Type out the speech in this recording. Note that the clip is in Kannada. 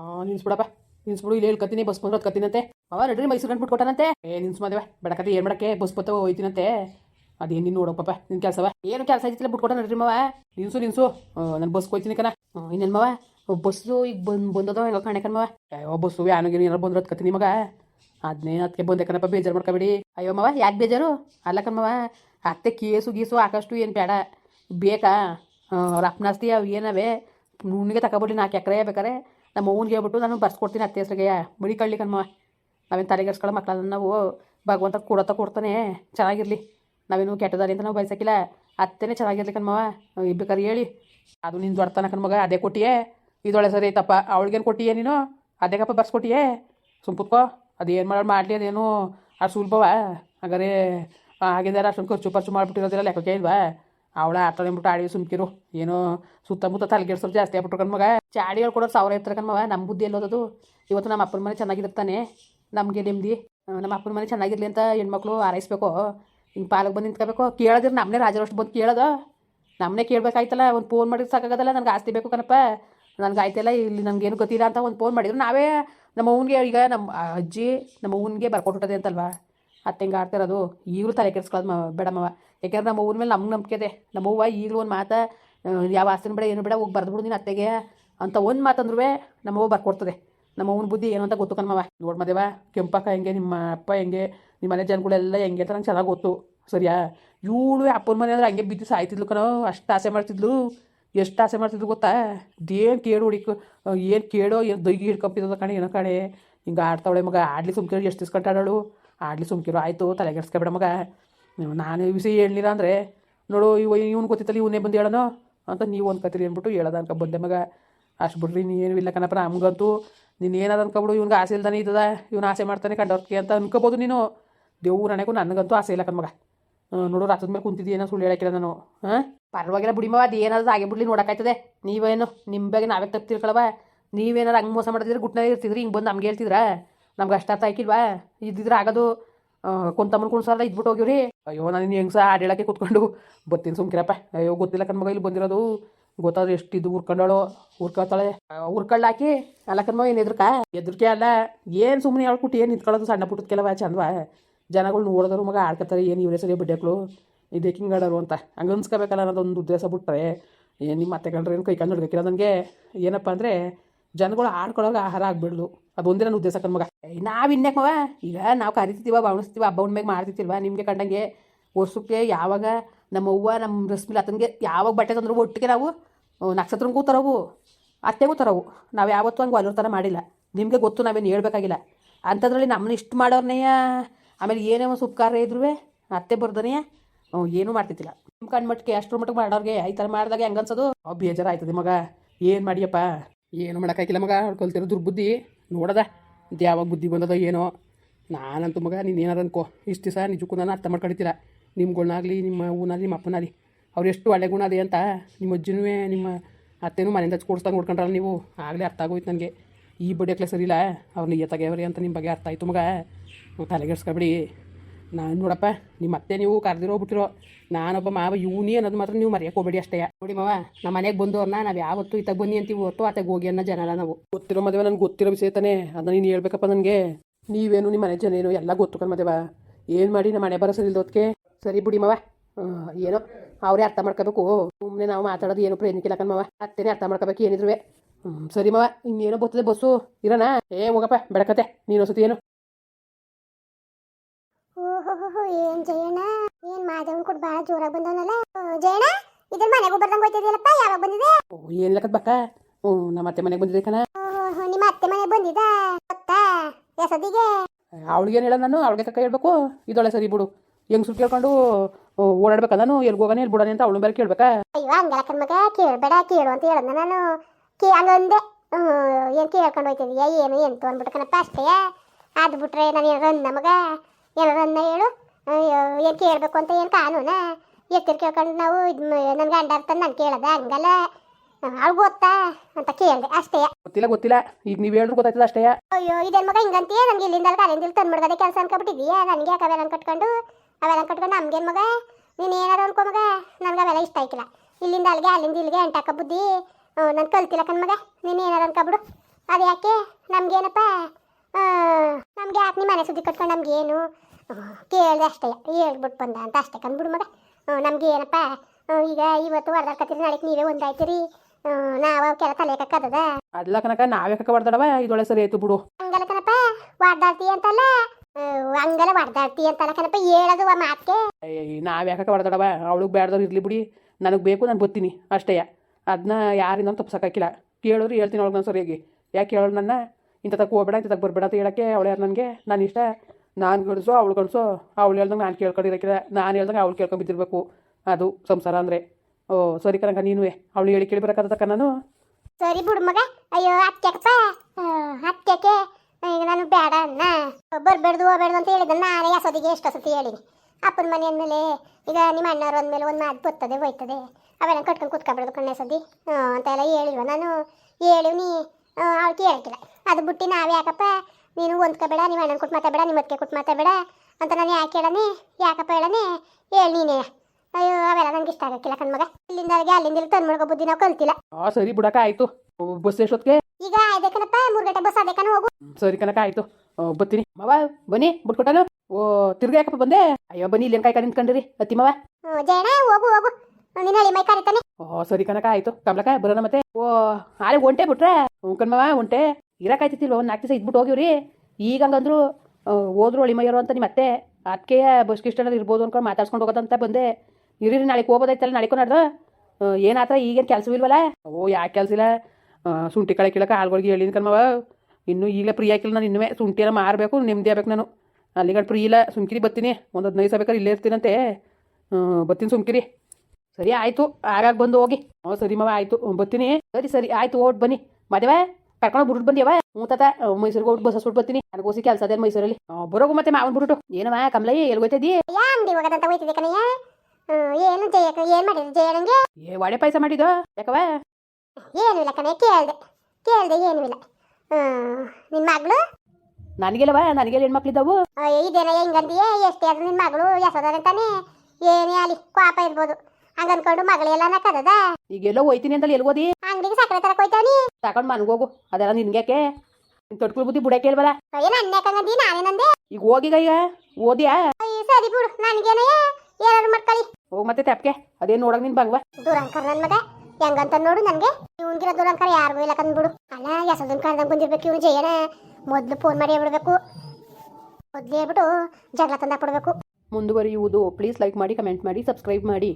ಹಾಂ ನಿಲ್ಸ್ಬಿಡು, ಇಲ್ಲಿ ಹೇಳ್ಕತ್ತೀನಿ ಬಸ್ ಬಂದ್ರೆ ಕತ್ತಿನಂತೆ. ಅವ ನಡ್ರಿ ಮೈಸೂರು ಗಂಟು ಕೊಟ್ಟನಂತೆ ಏ ನಿನ್ಸ್ ಮದುವೆ ಬೇಡಕತ್ತೆ ಏನು ಮಾಡಕ್ಕೆ? ಬಸ್ ಬತ್ತವ, ಹೋಯ್ತೀನಂತೆ. ಅದೇನು ನೀನು ನೋಡೋ, ಪಾಪ ನಿನ್ನ ಕೆಲಸವ? ಏನು ಕೆಲಸ ಐತಿಲ್ಲ ಬಿಟ್ಕೊಟ್ಟ ನಡ್ರಿ ಮಾವ? ನಿನ್ಸು ನಿನ್ಸು ನಾನು ಬಸ್ ಹೋಯ್ತೀನಿ ಕಣ. ಇನ್ನೇನು ಮಾವ? ಬಸ್ಸು ಈಗ ಬಂದು ಬಂದದ ಹೆಂಗ ಕಾಣೆ ಕಣ ಮಾವ? ಅಯ್ಯೋ ಬಸ್ಸು ಯಾನಿಗೆ ಏನಾರ ಬಂದ್ರ ಕತ್ತಿನಿ ಮಗ. ಅದನ್ನೇ ಅದಕ್ಕೆ ಬಂದೆ ಕಣಪ್ಪ, ಬೇಜಾರು ಮಾಡ್ಕೊಬೇಡಿ. ಅಯ್ಯೋ ಮಾವ, ಯಾಕೆ ಬೇಜಾರು? ಅಲ್ಲ ಕಣ್ಮವ ಅತ್ತೆ ಕೇಸು ಗೀಸು ಹಾಕಷ್ಟು ಏನು ಬೇಡ ಬೇಕಾ? ಅವ್ರ ಅಪ್ನಾಸ್ತಿ ಅವು? ಏನವೆ ನುಣ್ಣಿಗೆ ತಗೊಬಿಡ್ಲಿ ನಾಲ್ಕು ಎಕರೆ ಬೇಕಾರೆ. ನಮ್ಮ ಅವ್ನಿಗೆ ಹೇಳ್ಬಿಟ್ಟು ನಾನು ಬರ್ಸ್ಕೊಡ್ತೀನಿ ಅತ್ತೆ ಹೆಸ್ರಿಗೆ. ಮಡಿ ಕಳ್ಳಿ ಕಣ್ಮ. ನಾವೇನು ತಲೆಗೆಡ್ಸ್ಕೊಳ್ಳೋ ಮಕ್ಕಳನ್ನ ನಾವು ಭಗವಂತ ಕೊಡತ್ತ ಕೊಡ್ತಾನೆ. ಚೆನ್ನಾಗಿರಲಿ. ನಾವೇನು ಕೆಟ್ಟದಾರಿ ಅಂತ ನಾವು ಬಯಸಕ್ಕಿಲ್ಲ. ಅತ್ತೆನೇ ಚೆನ್ನಾಗಿರ್ಲಿ ಕಣ್ಮವ ಈ ಹೇಳಿ. ಅದು ನಿನ್ನ ದೊಡ್ಡತನ ಕಣ್ಮಗ ಅದೇ ಕೊಟ್ಟಿಯೇ. ಇದೊಳೆ ಸರಿ ಐತಪ್ಪ. ಅವಳಿಗೇನು ಕೊಟ್ಟಿಯೇ ನೀನು? ಅದೇ ಕಪ್ಪ ಬರ್ಸ್ಕೊಟ್ಟಿಯೇ? ಸುಮ್ಪುತ್ಕೋ ಅದು ಏನು ಮಾಡಿ, ಮಾಡಲಿ ಅದೇನು? ಅಷ್ಟು ಸುಲಭವ? ಹಾಗಾರೆ ಆಗಿದ್ದಾರೆ ಅಷ್ಟೊಂದು ಖರ್ಚು ಪರ್ಚು ಮಾಡಿಬಿಟ್ಟಿರೋದಿಲ್ಲ ಲೆಕ್ಕಕ್ಕೆ ಇಲ್ವಾ? ಅವಳ ಆಟ ಅಂದ್ಬಿಟ್ಟು ಆಡಿ ಸುಮ್ಕಿರು. ಏನೋ ಸುತ್ತಮುತ್ತ ತಲೆಗೆಡ್ಸೋರು ಜಾಸ್ತಿ ಆಗ್ಬಿಟ್ರು ಕಣ್ಮಗ ಚಾಡಿ ಹೇಳ್ಕೊಡೋರು ಸಾವಿರ ಇರ್ತಾರೆ ಮಗ. ನಮ್ಮ ಬುದ್ಧಿ ಎಲ್ಲೋದದು. ಇವತ್ತು ನಮ್ಮ ಅಪ್ಪನ ಮನೆ ಚೆನ್ನಾಗಿರ್ತಾನೆ ನಮಗೆ ನೆಮ್ಮದಿ. ನಮ್ಮ ಅಪ್ಪನ ಮನೆ ಚೆನ್ನಾಗಿರಲಿ ಅಂತ ಹೆಣ್ಮಕ್ಳು ಆರೈಸ್ಬೇಕು ಹಿಂಗೆ ಪಾಲಕ್ಕೆ ಬಂದು ನಿಂತ್ಕೋಬೇಕು. ಕೇಳಿದ್ರೆ ನಮ್ಮನೆ ರಾಜರಷ್ಟು ಬಂದು ಕೇಳೋದು. ನಮ್ಮನೆ ಕೇಳಬೇಕಾಯ್ತಲ್ಲ. ಒಂದು ಫೋನ್ ಮಾಡಿದ್ರೆ ಸಾಕಾಗೋದಲ್ಲ. ನನಗೆ ಆಸ್ತಿ ಬೇಕು ಕಣಪ್ಪ. ನನಗೆ ಆಯ್ತಲ್ಲ. ಇಲ್ಲಿ ನನಗೇನು ಗೊತ್ತಿಲ್ಲ ಅಂತ ಒಂದು ಫೋನ್ ಮಾಡಿದ್ರು. ನಾವೇ ನಮ್ಮ ಅವ್ನಿಗೆ ಈಗ ನಮ್ಮ ಅಜ್ಜಿ ನಮ್ಮ ಅವ್ನಿಗೆ ಬರ್ಕೊಟ್ಟದೆ ಅಂತಲ್ವಾ. ಅತ್ತೆ ಹೆಂಗೆ ಆಡ್ತಿರೋದು ಈಗಲೂ ತಲೆ ಕೆಡ್ಸ್ಕೊಳ್ಳೋದು ಬೇಡಮ್ಮವ ಯಾಕೆಂದ್ರೆ ನಮ್ಮ ಅವ್ವನ ಮೇಲೆ ನಮ್ಗೆ ನಂಬಿಕೆ ಇದೆ. ನಮ್ಮವ್ವ ಈಗಲೂ ಒಂದು ಮಾತು ಯಾವ ಆಸ್ತಿನ ಬೇಡ, ಏನು ಬೇಡ, ಹೋಗಿ ಬರೆದ್ಬಿಡು ನೀನು ಅತ್ತೆಗೆ ಅಂತ ಒಂದು ಮಾತಂದ್ರೂ ನಮ್ಮವ್ವ ಬರ್ಕೊಡ್ತದೆ. ನಮ್ಮ ಅವ್ವನ ಬುದ್ಧಿ ಏನು ಅಂತ ಗೊತ್ತು ಕಣ್ಮವ ನೋಡಿ ಮದೇವ ಕೆಂಪಕ್ಕ ಹೆಂಗೆ, ನಿಮ್ಮ ಅಪ್ಪ ಹೆಂಗೆ, ನಿಮ್ಮ ಮನೆ ಜನಗಳೆಲ್ಲ ಹೆಂಗೆ ಅಂತ ನಂಗೆ ಚೆನ್ನಾಗಿ ಗೊತ್ತು. ಸರಿಯಾ? ಇವಳು ಅಪ್ಪನ ಮನೆ ಅಂದ್ರೆ ಹಂಗೆ ಬಿದ್ದು ಸಾಯ್ತಿದ್ಲು ಕಣೋ. ಅಷ್ಟು ಆಸೆ ಮಾಡ್ತಿದ್ಲು. ಎಷ್ಟು ಆಸೆ ಮಾಡ್ತಿದ್ಲು ಗೊತ್ತಾ? ಏನು ಕೇಳು ಹುಡಿಕ ಏನು ಕೇಳೋ ಏನು ದೊಯ್ಗಿ ಹಿಡ್ಕೊಂಬಿದ್ದದ ಕಣೆ, ಏನೋ ಕಣೆ. ಹಿಂಗೆ ಆಡ್ತಾವಳೆ ಮಗ ಆಡ್ಲಿ ಸುಮ್ಕೆ ಎಷ್ಟು ಇಸ್ಕೊಂಟಾಡಳು ಆಡ್ಲಿ ಸುಮ್ಕಿರೋ ಆಯಿತು ತಲೆಗೆಡ್ಸ್ಕೊಬೇಡ ಮಗ. ನಾನು ವಿಷಯ ಹೇಳಿಲ್ಲ ಅಂದರೆ ನೋಡು ಇವ ಇವ್ನು ಗೊತ್ತಿತ್ತಲ್ಲ ಇವನೇ ಬಂದು ಹೇಳೋನು? ಅಂತ ನೀವು ಒಂದು ಕತ್ತೀರಿ ಅಂದ್ಬಿಟ್ಟು ಹೇಳೋದು ಅನ್ಕೊ ಬಂದೆ ಮಗ. ಅಷ್ಟು ಬಿಡ್ರಿ ನೀನು ಇಲ್ಲ ಕಣಪ್ಪ ನಮಗಂತೂ. ನೀನು ಏನಾದ್ರು ಅನ್ಕೊಬಿಡು ಇವ್ನಿಗೆ ಆಸೆ ಇಲ್ದಾನೆ ಇದ್ದದ. ಇವನು ಆಸೆ ಮಾಡ್ತಾನೆ ಕಂಡವ್ರಿಗೆ ಅಂತ ಅನ್ಕೋಬೋದು ನೀನು. ದೇವ್ರ ನನಗೂ ನನಗಂತೂ ಆಸೆ ಇಲ್ಲ ಕಣ್ಮಗ ಹ್ಮ್, ನೋಡು ರಾತ್ರದ ಮೇಲೆ ಕುಂತಿದ್ದೀನೋ ಸುಳ್ಳು ಹೇಳಕ್ಕಿಲ್ಲ ನಾನು. ಹಾಂ ಪರವಾಗಿಲ್ಲ ಬಿಡಿಮವ ಅದು ಏನಾದ್ರು ಹಾಗೆ ಬಿಡ್ಲಿ ನೋಡೋಕ್ಕಾಯ್ತದೆ. ನೀವೇನು ನಿಮ್ಮ ಬಗ್ಗೆ ನಾವೇ ತಪ್ಪು ತಿಳ್ಕೊಳವ ನೀವೇನಾರು ಹಂಗೆ ಮೋಸ ಮಾಡಿದ್ರೆ ಗುಟ್ನಲ್ಲಿ ಇರ್ತಿದ್ರಿ ಹಿಂಗೆ ಬಂದು ನಮ್ಗೆ ಹೇಳ್ತಿದ್ರಾ? ನಮ್ಗೆ ಅಷ್ಟು ಅರ್ಥ ಆಯ್ಕಿಲ್ವಾ ಇದ್ದಿದ್ರೆ ಆಗೋದು. ಕುಂತಮ್ಮನ ಕುಣ್ಸಾರ ಇದ್ಬಿಟ್ಟು ಹೋಗಿವ್ರಿ ಅಯ್ಯೋ, ನಾನು ಹೆಂಗೆ ಸಹ ಆಡೇಳಕ್ಕೆ ಕೂತ್ಕೊಂಡು ಬರ್ತೀನಿ ಸುಮ್ಕಿರಪ್ಪ. ಅಯ್ಯೋ, ಗೊತ್ತಿಲ್ಲ ಕಣ್ಮಗ, ಇಲ್ಲಿ ಬಂದಿರೋದು. ಗೊತ್ತಾದ್ರೆ ಎಷ್ಟು ಇದು ಉರ್ಕೊಂಡಾಳು ಉರ್ಕೊಳ್ತಾಳೆ ಉರ್ಕಳ್ಳು ಹಾಕಿ ಅಲ್ಲ ಕಣ್ಮ ಏನು ಎದ್ರಕ? ಎದ್ರಕೆ ಅಲ್ಲ. ಏನು ಸುಮ್ಮನೆ ಹೇಳ್ಕೊಟ್ಟು ಏನು ನಿಂತ್ಕೊಳ್ಳೋದು ಸಣ್ಣ ಪುಟ್ಟದ ಕೆಲವ ಚಂದವ ಜನಗಳು ನೋಡಿದ್ರು ಮಗ ಆಡ್ಕೊತಾರೆ ಏನು ಇವರೇ ಸರಿ ಬಿಡ್ಡಕ್ಳು ಇದು ಹಿಂಗೆ ಆಡೋರು ಅಂತ. ಹಂಗೆ ಅನ್ಸ್ಕೋಬೇಕಲ್ಲ ಅನ್ನೋದೊಂದು ಉದ್ದೇಶ ಬಿಟ್ಟರೆ ಏನು ನಿಮ್ಮ ಅತ್ತೆ ಕಂಡ್ರೆ ಏನು ಕೈ ಕಂಡು ನನಗೆ? ಏನಪ್ಪ ಅಂದರೆ ಜನಗಳು ಆಡ್ಕೊಳ್ಳೋಕೆ ಆಹಾರ ಆಗ್ಬಿಡ್ಲು ಅದೊಂದೇ ನನ್ನ ಉದ್ದೇಶ ಕಣ್ಮಗ. ನಾವು ಇನ್ಯಾಕವ ಈಗ ನಾವು ಕರಿತೀವ ಬಾವಣಿಸ್ತೀವ ಹಬ್ಬ ಉಣ್ಮೆಗೆ ಮಾಡ್ತಿರ್ತಿಲ್ವ ನಿಮಗೆ ಕಂಡಂಗೆ? ವರ್ಷಕ್ಕೆ ಯಾವಾಗ ನಮ್ಮ ಅವ್ವ, ನಮ್ಮ ರಶ್ಮಿಲ ಆತನಿಗೆ ಯಾವಾಗ ಬಟ್ಟೆ ತಂದ್ರು ಒಟ್ಟಿಗೆ ನಾವು ನಕ್ಷತ್ರನಿಗೂ ತರವು, ಅತ್ತೆಗೂ ತರವು. ನಾವು ಯಾವತ್ತೂ ಹಂಗೆ ಅಲ್ಲರ ಥರ ಮಾಡಿಲ್ಲ. ನಿಮಗೆ ಗೊತ್ತು, ನಾವೇನು ಹೇಳ್ಬೇಕಾಗಿಲ್ಲ. ಅಂಥದ್ರಲ್ಲಿ ನಮ್ಮನ್ನ ಇಷ್ಟು ಮಾಡೋರ್ನೆಯ? ಆಮೇಲೆ ಏನೇ ಒಂದು ಸುಪ್ಕಾರ ಇದ್ರೂ ಅತ್ತೆ ಬರ್ದನೆಯ? ಏನೂ ಮಾಡ್ತಿದ್ದಿಲ್ಲ. ನಿಮ್ಮ ಕಣ್ಮಟ್ಟಿಗೆ ಅಷ್ಟ್ರ ಮಟ್ಟಿಗೆ ಮಾಡೋರಿಗೆ, ಈ ಥರ ಮಾಡಿದಾಗ ಹೆಂಗೆ ಅನ್ಸೋದು ಬೇಜಾರು ಬೇಜಾರಾಯ್ತದೆ ಮಗ. ಏನು ಮಾಡಿಯಪ್ಪ? ಏನು ಮಾಡೋಕ್ಕಾಗಿಲ್ಲ ಮಗ ಕಲ್ತಿರೋ ದುರ್ಬುದ್ಧಿ. ನೋಡದ, ಇದು ಯಾವಾಗ ಬುದ್ಧಿ ಬಂದದೋ ಏನೋ. ನಾನಂತೂ ಮಗ ನೀನು ಏನಾರು ಅನ್ಕೋ. ಇಷ್ಟು ದಿವಸ ನಿಜಕ್ಕೂ ನಾನು ಅರ್ಥ ಮಾಡ್ಕೊಳ್ತೀರ ನಿಮ್ಗಳನ್ನಾಗಲಿ ನಿಮ್ಮ ಊನಾಗಲಿ ನಿಮ್ಮ ಅಪ್ಪನಾಗಲಿ, ಅವ್ರು ಎಷ್ಟು ಒಳ್ಳೆ ಗುಣ ಅದೇ ಅಂತ ನಿಮ್ಮ ಅಜ್ಜಿನೂ, ನಿಮ್ಮ ಅತ್ತೆನೂ ಮನೆಯಿಂದ ಹಚ್ಕೊಡ್ಸ್ದಂಗೆ ನೋಡ್ಕೊಂಡ್ರಲ್ಲ ನೀವು. ಆಗಲೇ ಅರ್ಥ ಆಗೋಯ್ತು ನನಗೆ. ಈ ಬಡಿಯಕ್ಲೆ ಸರಿಯಿಲ್ಲ? ಅವ್ರನ್ನ ಎತ್ತಾಗ್ಯಾವ್ರಿ ಅಂತ ನಿಮ್ಮ ಬಗ್ಗೆ ಅರ್ಥ ಆಯಿತು ಮಗ. ತಲೆಗೆಡ್ಸ್ಕೊಬೇಡಿ. ನಾನು ನೋಡಪ್ಪ ನಿಮ್ಮ ಅತ್ತೆ ನೀವು ಕರೆದಿರೋ ಬಿಟ್ಟಿರೋ ನಾನೊಬ್ಬ ಮಾವ, ಇವನಿ ಅನ್ನೋದು ಮಾತ್ರ ನೀವು ಮರೆಯಕ್ಕೆ ಹೋಗ್ಬೇಡಿ ಅಷ್ಟೇ. ನೋಡಿ ಮಾವ ನಮ್ಮ ಮನೆಗೆ ಬಂದವ್ರನ್ನ ನಾವು ಯಾವತ್ತೂ ಇತ್ತಾಗ ಬನ್ನಿ ಅಂತೀವಿ ಹೊತ್ತು ಆತಾಗ ಹೋಗಿ ಅನ್ನೋ ಜನಲ್ಲ ನಾವು. ಗೊತ್ತಿರೋ ಮದುವೆ ನನಗೆ ಗೊತ್ತಿರೋ ವಿಷಯ ತಾನೆ, ಅದನ್ನ ನೀನು ಹೇಳ್ಬೇಕಪ್ಪ ನನಗೆ. ನೀವೇನು ನಿಮ್ಮ ಮನೆ ಜನ ಏನು ಎಲ್ಲ ಗೊತ್ತು ಕಣ್ ಮದುವೆ. ಏನು ಮಾಡಿ ನಮ್ಮ ಮನೆ ಬರೋ ಸರಿ ಸರಿ ಬಿಡಿ ಮಾವ. ಏನೋ, ಅವರೇ ಅರ್ಥ ಮಾಡ್ಕೋಬೇಕು. ಸುಮ್ಮನೆ ನಾವು ಮಾತಾಡೋದು ಏನು ಪ್ರಯೋಜನಕ್ಕಿಲ್ಲ ಮಾವ. ಅತ್ತೇನೆ ಅರ್ಥ ಮಾಡ್ಕೋಬೇಕು ಏನಿದ್ರು ಸರಿ ಮಾವ, ಇನ್ನೇನೋ ಬರ್ತದೆ ಬಸ್ಸು. ಇರೋಣ ಏ, ಹೋಗಪ್ಪ ಬೆಳಕತ್ತೆ ನೀನು ಸತಿ ಏನು ಓಹೋ ಏನ್ ಜಯಣ್ಣ? ಏನ್ ಮಾಧವನ್ ಕೊಟ್ಟು ಬಹಳ ಜೋರಾಗಿ ಬಂದವನಲ್ಲ. ಜಯಣ್ಣ ಇದ್ರ ಮನೆಗೂ ಬರ್ದಂಗ್ ಹೋಯ್ತಿದ್ಯಲ್ಲಪ್ಪ ಯಾವಾಗ ಬಂದಿದೆ? ಓ, ಏನ್ ಲೆಕ್ಕದ ಬಕ್ಕ ಹ್ಞೂ ನಮ್ಮ ಅತ್ತೆ ಮನೆಗೆ ಬಂದಿದೆ ಕಣ. ಓಹೋ ನಿಮ್ಮ ಅತ್ತೆ ಮನೆ ಬಂದಿದ? ಗೊತ್ತಾ? ಎಸದಿಗೆ? ಅವಳಿಗೇನು ಹೇಳ ನಾನು? ಅವಳಿಗೆ ಕಕ್ಕ ಹೇಳ್ಬೇಕು. ಇದೊಳೆ ಸರಿ ಬಿಡು. ಹೆಂಗ್ ಕೇಳ್ಕೊಂಡು ಓಡಾಡ್ಬೇಕ ನಾನು? ಎಲ್ಲಿ ಹೋಗಾನೆ ಎಲ್ಲಿ ಬಿಡಾನೆ ಅಂತ ಅವಳು ಬೇರೆ ಕೇಳ್ಬೇಕಾ? ಅಯ್ಯೋ ಹಂಗಲ್ಲ ಕಣ್ಮಗ ಕೇಳ್ಬೇಡ ಕೇಳು ಅಂತ ಹೇಳ್ದೆ ನಾನು. ಕೇ ಹಂಗಂದೆ. ಏನ್ ಕೇಳ್ಕೊಂಡು ಹೋಯ್ತಿದ್ಯಾ? ಏನು ಎಂತು ಅಂದ್ಬಿಟ್ಟು ಕಣಪ್ಪ ಅಷ್ಟೇ. ಅದು ಬಿಟ್ರೆ ನಾನು ಏನಾರ ನಮಗ ಏನಾರ ಅನ್ನ ಹೇಳು. ಏನ್ ಕೇಳಬೇಕು ಅಂತ ಏನು ಕಾನೂನ? ಎತ್ತಿರ್ ಕೇಳ್ಕೊಂಡು ನಾವು ಇದು ನನ್ನ ಗಂಡ ಅಂತ ನಾನು ಕೇಳದ? ಹಂಗಲ್ಲ. ಅವ್ಳು ಗೊತ್ತಾ? ಅಂತ ಕೇಳಿದೆ ಅಷ್ಟೇ. ಗೊತ್ತಿಲ್ಲ ಗೊತ್ತಿಲ್ಲ. ಈಗ ನೀವು ಹೇಳಿದ್ರು ಗೊತ್ತಾಯ್ತದ ಅಷ್ಟೇ? ಅಯ್ಯೋ ಇದೇನ್ ಮಗ ಹಿಂಗಂತೀಯ? ನಮ್ಗೆ ಇಲ್ಲಿಂದ ಇಲ್ಲಿ ತಂದು ಮಾಡ್ದೆ ಕೆಲಸ ಅನ್ಕೊಬಿಟ್ಟಿದೀಯ? ನನಗೆ ಯಾಕೆ ಅವೆಲ್ಲ ಕಟ್ಕೊಂಡು ಅವೆಲ್ಲ ಕಟ್ಕೊಂಡು ನಮ್ಗೇನು ಮಗ? ನೀನು ಏನಾರು ಅನ್ಕೊ ಮಗ. ನನ್ಗೆ ಅವೆಲ್ಲ ಇಷ್ಟ ಆಯ್ತಿಲ್ಲ ಇಲ್ಲಿಂದ ಅಲ್ಲಿಗೆ ಅಲ್ಲಿಂದ ಇಲ್ಲಿಗೆ ಎಂಟಾಕ ಬುದ್ಧಿ. ನಾನು ಕಲ್ತಿಲ್ಲ ಕಣ್ ಮಗ. ನೀನು ಏನಾರು ಅನ್ಕೊಬಿಡು. ಅದು ಯಾಕೆ ನಮ್ಗೇನಪ್ಪ ನಮ್ಗೆ ಯಾಕೆ ನಿಮ್ಮ ಮನೆ ಸುದ್ದಿ ಕಟ್ಕೊಂಡು ನಮ್ಗೇನು? ಕೇಳ್ದೆ ಅಷ್ಟೇ ಹೇಳ್ಬಿಟ್ಟು ಬಂದ ಅಂತ ಅಷ್ಟೇ ಕಂದ್ಬಿಡು ಮಗ. ನಮಗೆ ಏನಪ್ಪ ಈಗ ಇವತ್ತು ಹೊಡೆದಾಡ್ಕತ್ತೀರಿ ನಾಳೆಗೆ ನೀವೇ ಒಂದಾಯ್ತೀರಿ ನಾವು ಕೆಲ ತಲೆ ಕಕ್ಕದ ಅದ್ಲ ಕನಕ ನಾವೇ ಕಕ್ಕ ಹೊಡ್ದಾಡವ? ಇದೊಳೆ ಸರಿ ಆಯ್ತು ಬಿಡು. ಹಂಗಲ್ಲ ಕನಪ್ಪ ಹೊಡ್ದಾಡ್ತಿ ಅಂತಲ್ಲ? ಹಂಗಲ್ಲ ಹೊಡ್ದಾಡ್ತಿ ಅಂತಲ್ಲ ಕನಪ್ಪ ಹೇಳದು ಮಾತ್ಗೆ. ನಾವು ಯಾಕಕ್ಕ ಹೊಡ್ದಾಡವ? ಅವಳಿಗೆ ಬೇಡ್ದವ್ರು ಇರಲಿ ಬಿಡಿ. ನನಗೆ ಬೇಕು ನಾನು ಬರ್ತೀನಿ ಅಷ್ಟೇ. ಅದನ್ನ ಯಾರಿಂದ ತಪ್ಸಕ್ಕಾಕಿಲ್ಲ. ಕೇಳೋರು ಹೇಳ್ತೀನಿ ಅವಳಿಗೆ ನಾನು ಸರಿಯಾಗಿ. ಯಾಕೆ ಹೇಳೋಳು ನನ್ನ? ಇಂಥ ತಕ್ಕ ಹೋಗ್ಬೇಡ ಇಂಥ ತಕ್ಕ ಬರಬೇಡ ಅಂತ ಹೇಳಕ್ಕೆ ಅವಳು ಯಾರು ನನಗೆ? ನಾನು ಇಷ್ಟ. ನಾನು ಕಳಿಸೋ ಅವಳು ಕಳಿಸೋ, ಅವಳು ಹೇಳ್ದಂಗೆ ನಾನು ಕೇಳ್ಕೊಂಡಿರಕ್ಕಿಲ್ಲ ನಾನು ಹೇಳ್ದಂಗೆ ಅವಳು ಕೇಳ್ಕೊಂಡು ಬಿದ್ದಿರಬೇಕು. ಅದು ಸಂಸಾರ ಅಂದರೆ. ಓ, ಸರಿ ಕನಕ, ನೀನು ಅವಳು ಹೇಳಿ ಕೇಳಿ ಬರೋಕ್ಕಾಗತ್ತಕ್ಕ ನಾನು? ಸರಿ ಬಿಡು ಮಗ. ಅಯ್ಯೋ ಅತ್ತೆಕಪ್ಪ ಅತ್ತೆಕೆ ಈಗ ನಾನು ಬೇಡ ಅನ್ನ. ಬರ್ಬೇಡ್ದು ಹೋಗ್ಬೇಡ್ದು ಅಂತ ಹೇಳಿದ್ದೆ ನಾನೇ ಯಸೋದಿಗೆ ಎಷ್ಟು ಸತಿ ಹೇಳಿನಿ. ಅಪ್ಪನ ಮನೆ ಅಂದಮೇಲೆ, ಈಗ ನಿಮ್ಮ ಅಣ್ಣವ್ರು ಅಂದಮೇಲೆ ಒಂದು ಮಾತು ಬರ್ತದೆ ಹೋಯ್ತದೆ. ಅವೆಲ್ಲ ಕಟ್ಕೊಂಡು ಕೂತ್ಕೊಬಾರ್ದು ಕಣ್ಣೆ ಸದಿ ಅಂತ ಎಲ್ಲ ಹೇಳಿಲ್ವ ನಾನು? ಹೇಳಿವ್ ನೀ ಅವಳು ಕೇಳಕ್ಕಿಲ್ಲ. ಅದು ಬಿಟ್ಟು ನಾವು ಯಾಕಪ್ಪ? ನೀನು ಹೊಂದ್ಕೋಬೇಡ ನೀವು ಅಣ್ಣನ ಕೊಟ್ಟು ಮಾತಾಡಬೇಡ ನಿಮ್ಮ ಅದಕ್ಕೆ ಕೊಟ್ಟು ಮಾತಾಡಬೇಡ ಅಂತ ನಾನು ಯಾಕೆ ಹೇಳನೆ? ಯಾಕಪ್ಪ ಹೇಳನೆ? ಹೇಳಿ ನೀನೇ. ಅಯ್ಯೋ ಅವೆಲ್ಲ ನಂಗೆ ಇಷ್ಟ ಆಗಕ್ಕಿಲ್ಲ ಕಣ್ಮಗ ಇಲ್ಲಿಂದ ಅಲ್ಲಿಗೆ ಅಲ್ಲಿಂದ ಇಲ್ಲಿ ತಂದು ಮಾಡ್ಕೋ ಬುದ್ಧಿ ನಾವು ಕಲ್ತಿಲ್ಲ. ಆ ಸರಿ ಬಿಡಕ ಆಯ್ತು. ಬಸ್ ಎಷ್ಟೊತ್ತಿಗೆ? ಈಗ ಅದಕ್ಕನಪ್ಪ ಮೂರು ಗಂಟೆ ಬಸ್ ಅದಕ್ಕನ ಹೋಗು. ಸರಿ ಕನಕ ಆಯ್ತು. ಬರ್ತೀನಿ. ಮಾವ ಬನ್ನಿ ಬಿಟ್ಕೊಟ್ಟಾನು. ಓ ತಿರ್ಗಿ ಯಾಕಪ್ಪ ಬಂದೆ? ಅಯ್ಯೋ ಬನ್ನಿ ಇಲ್ಲೇನು ಕಾಯ್ಕೊಂಡು ನಿಂತ್ಕೊಂಡ್ರಿ. ಅತ್ತಿ ಮಾವ. ಜಯಣ ಹೋಗು ಹೋಗು. ನಿನ್ನ ಹಳಿ ಮೈ ಕರಿತಾನೆ ಓ ಸರಿ ಕನಕ ಆಯ್ತು. ಕಮಲಕ ಬರೋಣ ಮತ್ತೆ. ಓ ಆಳೆ ಒಂಟೆ ಬಿಟ್ರೆ? ಹ್ಞೂ ಕಣ್ಮವ ಒಂಟೆ. ಇರಕಾಯ್ತಿತ್ತಿಲ್ವ ಒಂದು ನಾಲ್ಕು ದಿವಸ ಇದ್ಬಿಟ್ಟು ಹೋಗಿವ್ರಿ ಈಗ ಹಂಗಂದ್ರು ಹೋದ್ರು ಒಳಿಮಯ್ಯರು ಅಂತ ನಿಮ್ಮ ಅತ್ತೆ ಅದಕ್ಕೆ ಬಸ್ ಇರ್ಬೋದು ಅನ್ಕೊಂಡು ಮಾತಾಡ್ಸ್ಕೊಂಡು ಹೋಗೋದಂತ ಬಂದೆ. ಇರೀ ನಾಳೆಗೆ ಹೋಗೋದೈತಲ್ಲ ನಾಳೆಗೂ ನಾಡ್ದು. ಏನಾತ್ರ ಈಗೇನು ಕೆಲಸವಿಲ್ವಲ್ಲ ಓ, ಯಾಕೆ ಕೆಲಸ ಇಲ್ಲ? ಶುಂಠಿ ಕಳೆ ಕೀಳಕ್ಕೆ ಆಳ್ಗಳಿಗೆ ಹೇಳಿದ ಕಣ್ಮವ ಇನ್ನೂ ಈಗಲೇ ಫ್ರೀ ಆಗಿಲ್ಲ ನಾನು ಇನ್ನೂ ಶುಂಠಿ ಎಲ್ಲ ಮಾರಬೇಕು ನೆಮ್ಮದಿ ಆಗ್ಬೇಕು ನಾನು. ಅಲ್ಲಿಗಡೆ ಫ್ರೀ ಇಲ್ಲ ಸುಮ್ಕಿರಿ ಬರ್ತೀನಿ. ಒಂದು ಹದಿನೈದು ಸಾವಿರ ಇಲ್ಲೇ ಇರ್ತೀನಂತೆ. ಬರ್ತೀನಿ ಸುಮ್ಕಿರಿ ಸರಿ, ಆಯಿತು. ಆಗಾಗ ಬಂದು ಹೋಗಿ. ಹ್ಞೂ ಸರಿ ಮಾವ, ಆಯಿತು. ಬರ್ತೀನಿ. ಸರಿ ಸರಿ, ಆಯಿತು ಓಟ್ ಬನ್ನಿ. ಮದುವೆ? ಕರ್ಕೊಂಡು ಬಿಟ್ಟು ಬಂದ್ಯವ ಹ್ಞೂ ತಾತ ಮೈಸೂರಿಗೆ ಹೋಗ್ಬಿಟ್ಟು ಬಸ್ ಹಸ್ಬಿಟ್ಟು ಬರ್ತೀನಿ. ನನಗೋಸಿ ಕೆಲಸ ಅದೇ ಮೈಸೂರಲ್ಲಿ. ಬರೋಗು ಮತ್ತೆ ಮಾವನ್ ಬುರುಟು ಏನವ ಕಮಲೈ ಎಲ್ಲಿ ಹೋಯ್ತದಿ ಅಂಗಡಿ ಹೋಗೋದಂತ ಹೋಯ್ತಿದೆ ಕಣಯ್ಯ? ಏನು ಜಯಕ ಏನು ಮಾಡಿದ್ರು ಜಯಣ್ಣಂಗೆ ಏ ವಡೆ ಪಾಯಸ ಮಾಡಿದ್ದು ಯಾಕವ ಏನು ಇಲ್ಲ ಕಣಯ್ಯ ಕೇಳ್ದೆ. ಕೇಳ್ದೆ ಏನು ಇಲ್ಲ. ಹ್ಮ್, ನಿನ್ ಮಗಳು? ನನಗೆಲ್ಲವ ನನಗೆಲ್ಲ ಹೆಣ್ಮಕ್ಳಿದ್ದಾವು ಇದೇನ ಹೆಂಗಂದಿಯೇ? ಎಷ್ಟೇ ಅದು ನಿನ್ ಮಗಳು ಎಸೋದಂತಾನೆ ಏನೇ ಅಲ್ಲಿ ಪಾಪ ಇರ್ಬೋದು. ಹಂಗ ಅನ್ಕೊಂಡು ಮಗಳೆಲ್ಲ ನಕ್ಕದ ಈಗೆಲ್ಲ ಹೋಯ್ತೀನಿ ಅಂತ ಎಲ್ಲಿ ಓದಿ ಅಂಗಡಿಗೆ ಸಕ್ಕರೆ ತರಕ್ ಹೋಯ್ತಾವನಿ. ತಗೊಂಡು ಮನ್ಗೋಗು ಅದೆಲ್ಲ ನಿನ್ಗ್ಯಾಕೆ? ನಿನ್ ತೊಟ್ಕುಳ್ ಬುದ್ಧಿ ಬುಡಕ್ಕೆ ಇಲ್ವಲ್ಲ ಅಯ್ಯ ನನ್ನ ಯಾಕಂಗಂದಿ ನಾನೇನಂದೆ ಈಗ ಹೋಗಿಗ ಈಗ ಓದಿಯಾ? ಸರಿ ಬಿಡು. ನನಗೇನಯ್ಯ ಏನಾದ್ರು ಮಾಡ್ಕೊಳ್ಳಿ ಹೋಗ್ ಮತ್ತೆ ತಪ್ಪಕೆ ಅದೇನು ನೋಡಕ್ ನಿನ್ ಬಂಗ್ವ? ದುರಂಕರ್ ನನ್ ಮಗ. ಹೆಂಗಂತ ನೋಡು ನನ್ಗೆ. ಇವ್ನ್ಗಿರೋ ದುರಂಕರ ಯಾರಿಗೂ ಇಲ್ಲ ಕಂದ್ಬಿಡು ಅಲ್ಲ ಎಸದನ್ ಕಳ್ದಂಗ್ ಬಂದಿರ್ಬೇಕು ಇವ್ನು ಜಯನ. ಮೊದ್ಲು ಫೋನ್ ಮಾಡಿ ಹೇಳ್ಬಿಡ್ಬೇಕು. ಮೊದ್ಲು ಹೇಳ್ಬಿಟ್ಟು ಜಗಳ ತಂದಾಕ್ಬಿಡ್ಬೇಕು ಮುಂದುವರಿಯುವುದು. ಪ್ಲೀಸ್ ಲೈಕ್ ಮಾಡಿ ಕಮೆಂಟ್ ಮಾಡಿ ಸಬ್ಸ್ಕ್ರೈಬ್ ಮಾಡಿ.